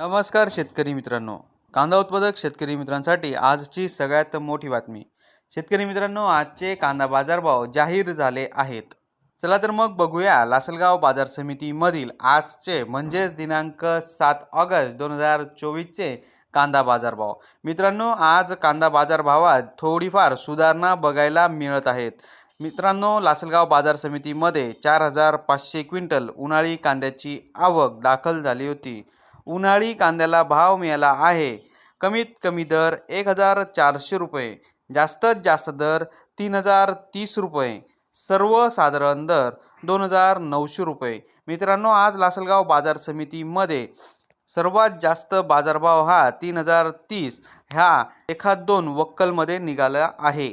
नमस्कार शेतकरी मित्रांनो. कांदा उत्पादक शेतकरी मित्रांसाठी आजची सगळ्यात मोठी बातमी. शेतकरी मित्रांनो आजचे कांदा बाजारभाव जाहीर झाले आहेत. चला तर मग बघूया लासलगाव बाजार समितीमधील आजचे म्हणजेच दिनांक सात ऑगस्ट दोन हजार चोवीसचे कांदा बाजारभाव. मित्रांनो आज कांदा बाजारभावात थोडीफार सुधारणा बघायला मिळत आहेत. मित्रांनो लासलगाव बाजार समितीमध्ये चार हजार पाचशे क्विंटल उन्हाळी कांद्याची आवक दाखल झाली होती. उन्हाळी कांद्याला भाव मिळाला आहे. कमीत कमी दर एक हजार चारशे रुपये जास्तीत जास्त दर तीन हजार तीस रुपये सर्वसाधारण दर दोन हजार नऊशे रुपये. मित्रांनो आज लासलगाव बाजार समितीमध्ये सर्वात जास्त बाजारभाव हा तीन हजार तीस ह्या एखाद दोन वक्कलमध्ये निघाला आहे.